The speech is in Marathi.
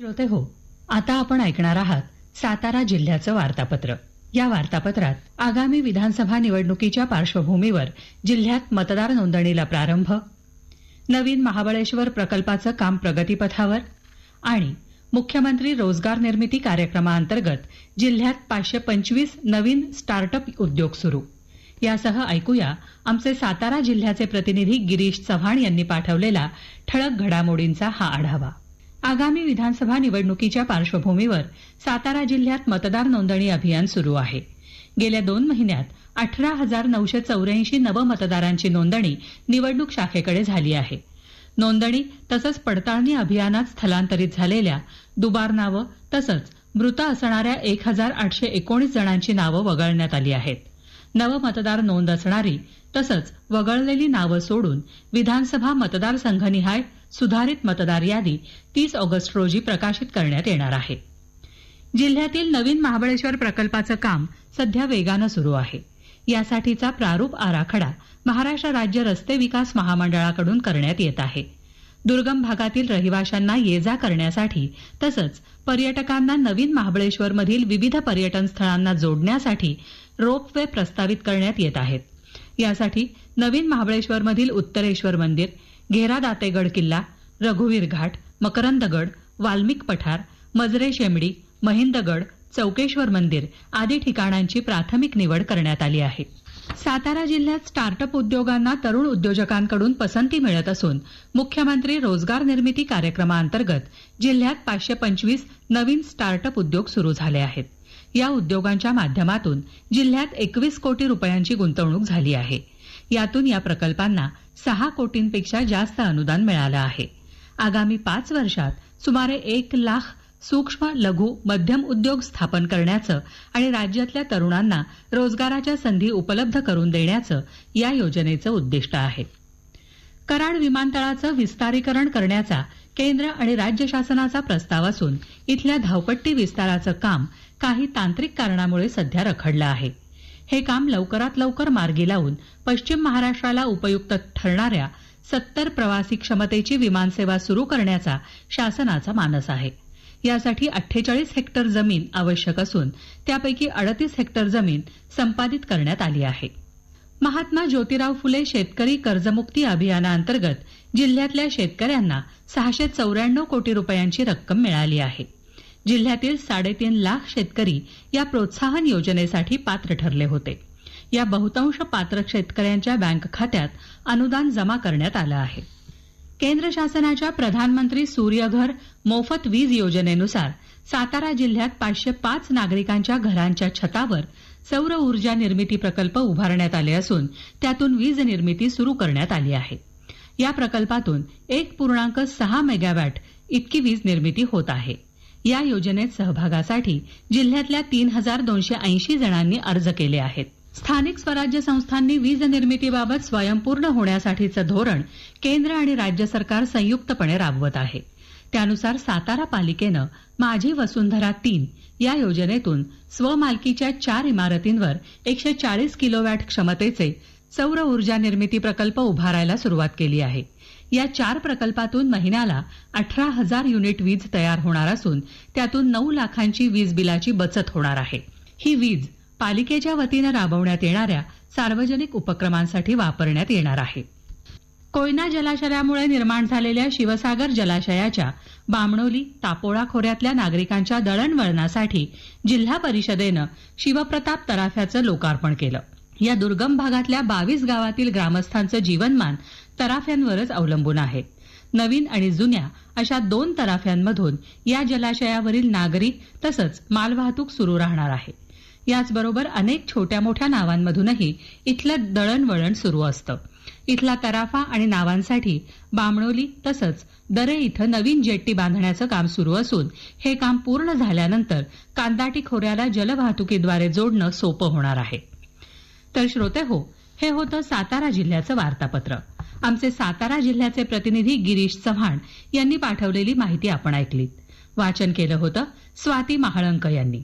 श्रोते हो आता आपण ऐकणार आहात सातारा जिल्ह्याचं वार्तापत्र. या वार्तापत्रात आगामी विधानसभा निवडणुकीच्या पार्श्वभूमीवर जिल्ह्यात मतदार नोंदणीला प्रारंभ नवीन महाबळेश्वर प्रकल्पाचं काम प्रगतीपथावर आणि मुख्यमंत्री रोजगार निर्मिती कार्यक्रमाअंतर्गत जिल्ह्यात पाचशे पंचवीस नवीन स्टार्टअप उद्योग सुरू. यासह ऐकूया आमचे सातारा जिल्ह्याचे प्रतिनिधी गिरीश चव्हाण यांनी पाठवलेला ठळक घडामोडींचा हा आढावा. आगामी विधानसभा निवडणुकीच्या पार्श्वभूमीवर सातारा जिल्ह्यात मतदार नोंदणी अभियान सुरू आहे. गेल्या दोन महिन्यात अठरा हजार नऊशे चौऱ्याऐंशी नवमतदारांची नोंदणी निवडणूक शाखेकडे झाली आहे. नोंदणी तसंच पडताळणी अभियानात स्थलांतरित झालेल्या दुबार नावं तसंच मृत असणाऱ्या एक हजार आठशे एकोणीस जणांची नावं वगळण्यात आली आहेत. नवमतदार नोंद असणारी तसंच वगळलेली नावं सोडून विधानसभा मतदारसंघनिहाय सुधारित मतदार यादी तीस ऑगस्ट रोजी प्रकाशित करण्यात येणार आहे. जिल्ह्यातील नवीन महाबळेश्वर प्रकल्पाचं काम सध्या वेगानं सुरू आहे. यासाठीचा प्रारूप आराखडा महाराष्ट्र राज्य रस्ते विकास महामंडळाकडून करण्यात येत आहे. दुर्गम भागातील रहिवाशांना ये जा करण्यासाठी तसंच पर्यटकांना नवीन महाबळेश्वरमधील विविध पर्यटन स्थळांना जोडण्यासाठी रोप वे प्रस्तावित करण्यात येत आहेत. यासाठी नवीन महाबळेश्वरमधील उत्तरेश्वर मंदिर घेरा दातेगड किल्ला रघुवीर घाट मकरंदगड वाल्मिक पठार मजरे शेमडी महिंदगड चौकेश्वर मंदिर आदी ठिकाणांची प्राथमिक निवड करण्यात आली आहे. सातारा जिल्ह्यात स्टार्टअप उद्योगांना तरुण उद्योजकांकडून पसंती मिळत असून मुख्यमंत्री रोजगार निर्मिती कार्यक्रमाअंतर्गत जिल्ह्यात पाचशे पंचवीस नवीन स्टार्टअप उद्योग सुरू झाले आहेत. या उद्योगांच्या माध्यमातून जिल्ह्यात एकवीस कोटी रुपयांची गुंतवणूक झाली आहे. यातून या प्रकल्पांना सहा कोटींपेक्षा जास्त अनुदान मिळालं आहे. आगामी पाच वर्षात सुमारे एक लाख सूक्ष्म लघु मध्यम उद्योग स्थापन करण्याचं आणि राज्यातल्या तरुणांना रोजगाराच्या संधी उपलब्ध करून देण्याचं या योजनेचं उद्दिष्ट आहे. कराड विमानतळाचं विस्तारीकरण करण्याचा केंद्र आणि राज्य शासनाचा प्रस्ताव असून इथल्या धावपट्टी विस्ताराचं काम काही तांत्रिक कारणामुळे सध्या रखडलं आहे. हे काम लवकरात लवकर मार्गी लावून पश्चिम महाराष्ट्राला उपयुक्त ठरणाऱ्या सत्तर प्रवासी क्षमतेची विमानसेवा सुरू करण्याचा शासनाचा मानस आहे. यासाठी अठ्ठेचाळीस हेक्टर जमीन आवश्यक असून त्यापैकी अडतीस हेक्टर जमीन संपादित करण्यात आली आहे. महात्मा ज्योतिराव फुले शेतकरी कर्जमुक्ती अभियानाअंतर्गत जिल्ह्यातल्या शेतकऱ्यांना सहाशे चौऱ्याण्णव कोटी रुपयांची रक्कम मिळाली आहे. जिल्ह्यातील साडेतीन लाख शेतकरी या प्रोत्साहन योजनेसाठी पात्र ठरले होते. या बहुतांश पात्र शेतकऱ्यांच्या बँक खात्यात अनुदान जमा करण्यात आलं आहे. केंद्र शासनाच्या प्रधानमंत्री सूर्यघर मोफत वीज योजनेनुसार सातारा जिल्ह्यात पाचशे पाच नागरिकांच्या घरांच्या छतावर सौर ऊर्जा निर्मिती प्रकल्प उभारण्यात आले असून त्यातून वीज निर्मिती सुरू करण्यात आली आहे. या प्रकल्पातून एक पूर्णांक सहा मेगावॅट इतकी वीज निर्मिती होत आहे. या योजनेत सहभागासाठी जिल्ह्यातल्या तीन हजार दोनशे ऐंशी जणांनी अर्ज केले आहेत. स्थानिक स्वराज्य संस्थांनी वीज निर्मितीबाबत स्वयंपूर्ण होण्यासाठीचं धोरण केंद्र आणि राज्य सरकार संयुक्तपणे राबवत आहे. त्यानुसार सातारा पालिकेनं माझी वसुंधरा तीन या योजनेतून स्वमालकीच्या चार इमारतींवर एकशे चाळीस किलोवॅट क्षमतेचे सौर ऊर्जा निर्मिती प्रकल्प उभारायला सुरुवात केली आहे. या चार प्रकल्पातून महिन्याला अठरा हजार युनिट वीज तयार होणार असून त्यातून नऊ लाखांची वीज बिलाची बचत होणार आहे. ही वीज पालिकेच्या वतीनं राबवण्यात येणाऱ्या सार्वजनिक उपक्रमांसाठी वापरण्यात येणार आहे. कोयना जलाशयामुळे निर्माण झालेल्या शिवसागर जलाशयाच्या बामणोली तापोळा खोऱ्यातल्या नागरिकांच्या दळणवळणासाठी जिल्हा परिषदेनं शिवप्रताप तराफ्याचं लोकार्पण केलं. या दुर्गम भागातल्या बावीस गावातील ग्रामस्थांचं जीवनमान तराफ्यांवरच अवलंबून आहे. नवीन आणि जुन्या अशा दोन तराफ्यांमधून या जलाशयावरील नागरी तसंच मालवाहतूक सुरू राहणार आहे. याचबरोबर अनेक छोट्या मोठ्या नावांमधूनही इथलं दळणवळण सुरू असतं. इथला तराफा आणि नावांसाठी बामणोली तसंच दरे इथं नवीन जेट्टी बांधण्याचं काम सुरू असून हे काम पूर्ण झाल्यानंतर कांदाटी खोऱ्याला जलवाहतुकीद्वारे जोडणं सोपं होणार आहे. तर श्रोते हो हे होतं सातारा जिल्ह्याचं वार्तापत्र. आमचे सातारा जिल्ह्याचे प्रतिनिधी गिरीश चव्हाण यांनी पाठवलेली माहिती आपण ऐकलीत. वाचन केलं होतं स्वाती महाळंक यांनी.